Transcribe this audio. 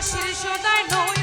দাসের সদায় নয়।